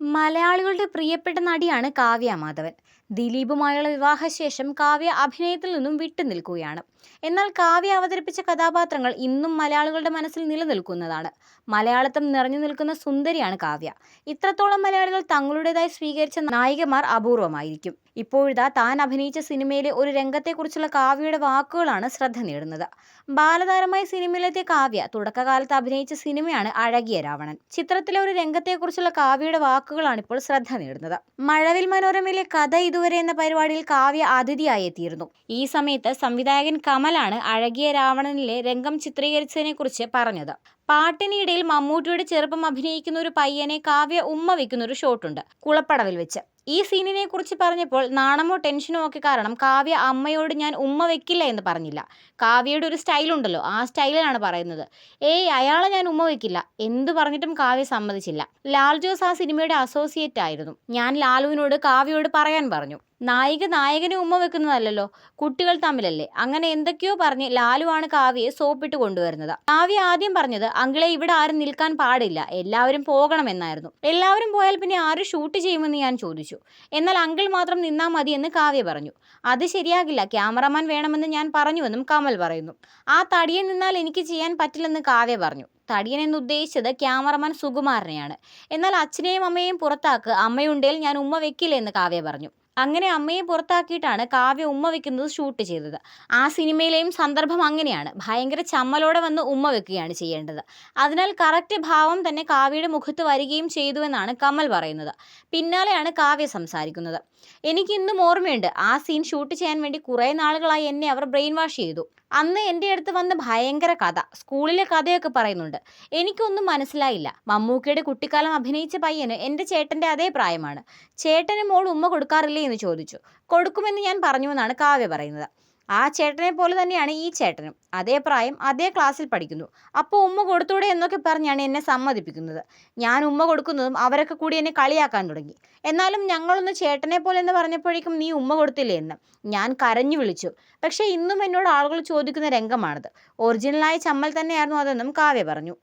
മലയാളികളുടെ പ്രിയപ്പെട്ട നടിയാണ് കാവ്യ മാധവൻ. ദിലീപുമായുള്ള വിവാഹശേഷം കാവ്യ അഭിനയത്തിൽ നിന്നും വിട്ടുനിൽക്കുകയാണ് എന്നാൽ കാവ്യ അവതരിപ്പിച്ച കഥാപാത്രങ്ങൾ ഇന്നും മലയാളികളുടെ മനസ്സിൽ നിലനിൽക്കുന്നതാണ്. മലയാളത്തം നിറഞ്ഞു നിൽക്കുന്ന സുന്ദരിയാണ് കാവ്യ. ഇത്രത്തോളം മലയാളികൾ തങ്ങളുടേതായി സ്വീകരിച്ച നായികമാർ അപൂർവമായിരിക്കും. ഇപ്പോഴിതാ താൻ അഭിനയിച്ച സിനിമയിലെ ഒരു രംഗത്തെക്കുറിച്ചുള്ള കാവ്യയുടെ വാക്കുകളാണ് ശ്രദ്ധ നേടുന്നത്. ബാലതാരമായി സിനിമയിലെത്തിയ കാവ്യ തുടക്കകാലത്ത് അഭിനയിച്ച സിനിമയാണ് അഴകിയ രാവണൻ. ചിത്രത്തിലെ ഒരു രംഗത്തെക്കുറിച്ചുള്ള കാവ്യയുടെ വാക്കുകളാണ് ഇപ്പോൾ ശ്രദ്ധ നേടുന്നത്. മഴവിൽ മനോരമയിലെ കഥ ഇതുവരെ എന്ന പരിപാടിയിൽ കാവ്യ അതിഥിയായി എത്തിയിരുന്നു. ഈ സമയത്ത് സംവിധായകൻ കമലാണ് അഴകിയ രാവണനിലെ രംഗം ചിത്രീകരിച്ചതിനെ കുറിച്ച് പറഞ്ഞത്. പാട്ടിനിടയിൽ മമ്മൂട്ടിയുടെ ചെറുപ്പം അഭിനയിക്കുന്ന ഒരു പയ്യനെ കാവ്യ ഉമ്മ വെക്കുന്ന ഒരു ഷോട്ടുണ്ട് കുളപ്പടവിൽ വെച്ച്. ഈ സീനിനെ കുറിച്ച് പറഞ്ഞപ്പോൾ നാണമോ ടെൻഷനോ ഒക്കെ കാരണം കാവ്യ അമ്മയോട് ഞാൻ ഉമ്മ വെക്കില്ല എന്ന് പറഞ്ഞില്ല. കാവ്യയുടെ ഒരു സ്റ്റൈലുണ്ടല്ലോ ആ സ്റ്റൈലിലാണ് പറയുന്നത്. ഏയ് അയാളെ ഞാൻ ഉമ്മ വെക്കില്ല. എന്ത് പറഞ്ഞിട്ടും കാവ്യ സമ്മതിച്ചില്ല. ലാൽ ജോസ് ആ സിനിമയുടെ അസോസിയേറ്റ് ആയിരുന്നു. ഞാൻ ലാലുവിനോട് കാവ്യയോട് പറയാൻ പറഞ്ഞു. നായിക നായകനെ ഉമ്മ വെക്കുന്നതല്ലല്ലോ കുട്ടികൾ തമ്മിലല്ലേ. അങ്ങനെ എന്തൊക്കെയോ പറഞ്ഞ് ലാലുവാണ് കാവ്യയെ സോപ്പിട്ട് കൊണ്ടുവരുന്നത്. കാവ്യ ആദ്യം പറഞ്ഞത് അങ്കിളെ ഇവിടെ ആരും നിൽക്കാൻ പാടില്ല. എല്ലാവരും പോകണമെന്നായിരുന്നു. എല്ലാവരും പോയാൽ പിന്നെ ആരും ഷൂട്ട് ചെയ്യുമെന്ന് ഞാൻ ചോദിച്ചു. എന്നാൽ അങ്കിൾ മാത്രം നിന്നാൽ എന്ന് കാവ്യ പറഞ്ഞു. അത് ശരിയാകില്ല. ക്യാമറമാൻ വേണമെന്ന് ഞാൻ പറഞ്ഞുവെന്നും കമൽ പറയുന്നു. ആ തടിയിൽ നിന്നാൽ എനിക്ക് ചെയ്യാൻ പറ്റില്ലെന്ന് കാവ്യ പറഞ്ഞു. തടിയൻ എന്ന് ഉദ്ദേശിച്ചത് ക്യാമറമാൻ സുകുമാരനെയാണ്. എന്നാൽ അച്ഛനെയും അമ്മയെയും പുറത്താക്ക് അമ്മയുണ്ടെങ്കിൽ ഞാൻ ഉമ്മ വെക്കില്ല എന്ന് കാവ്യ പറഞ്ഞു. അങ്ങനെ അമ്മയെ പുറത്താക്കിയിട്ടാണ് കാവ്യ ഉമ്മ വെക്കുന്നത് ഷൂട്ട് ചെയ്തത്. ആ സിനിമയിലെയും സന്ദർഭം അങ്ങനെയാണ്. ഭയങ്കര ചമ്മലോടെ വന്ന് ഉമ്മ വെക്കുകയാണ് ചെയ്യേണ്ടത്. അതിനാൽ കറക്റ്റ് ഭാവം തന്നെ കാവ്യയുടെ മുഖത്ത് വരികയും ചെയ്തുവെന്നാണ് കമൽ പറയുന്നത്. പിന്നാലെയാണ് കാവ്യ സംസാരിക്കുന്നത്. എനിക്ക് ഇന്നും ഓർമ്മയുണ്ട്. ആ സീൻ ഷൂട്ട് ചെയ്യാൻ വേണ്ടി കുറേ നാളുകളായി എന്നെ അവർ ബ്രെയിൻ വാഷ് ചെയ്തു. അന്ന് എന്റെ അടുത്ത് വന്ന ഭയങ്കര കഥ. സ്കൂളിലെ കഥയൊക്കെ പറയുന്നുണ്ട്. എനിക്കൊന്നും മനസ്സിലായില്ല. മമ്മൂക്കയുടെ കുട്ടിക്കാലം അഭിനയിച്ച പയ്യന് എന്റെ ചേട്ടന്റെ അതേ പ്രായമാണ്. ചേട്ടന് മോൾ ഉമ്മ കൊടുക്കാറില്ലേ എന്ന് ചോദിച്ചു. കൊടുക്കുമെന്ന് ഞാൻ പറഞ്ഞു എന്നാണ് കാവ്യ പറയുന്നത്. ആ ചേട്ടനെ പോലെ തന്നെയാണ് ഈ ചേട്ടനും. അതേ പ്രായം അതേ ക്ലാസ്സിൽ പഠിക്കുന്നു. അപ്പോൾ ഉമ്മ കൊടുത്തൂടെ എന്നൊക്കെ പറഞ്ഞാണ് എന്നെ സമ്മതിപ്പിക്കുന്നത്. ഞാൻ ഉമ്മ കൊടുക്കുന്നതും അവരൊക്കെ കൂടി എന്നെ കളിയാക്കാൻ തുടങ്ങി. എന്നാലും ഞങ്ങളൊന്ന് ചേട്ടനെ പോലെ എന്ന് പറഞ്ഞപ്പോഴേക്കും നീ ഉമ്മ കൊടുത്തില്ലേ എന്ന് ഞാൻ കരഞ്ഞു വിളിച്ചു. പക്ഷേ ഇന്നും എന്നോട് ആളുകൾ ചോദിക്കുന്ന രംഗമാണത്. ഒറിജിനലായ ചമ്മൽ തന്നെയായിരുന്നു അതെന്നും കാവ്യ പറഞ്ഞു.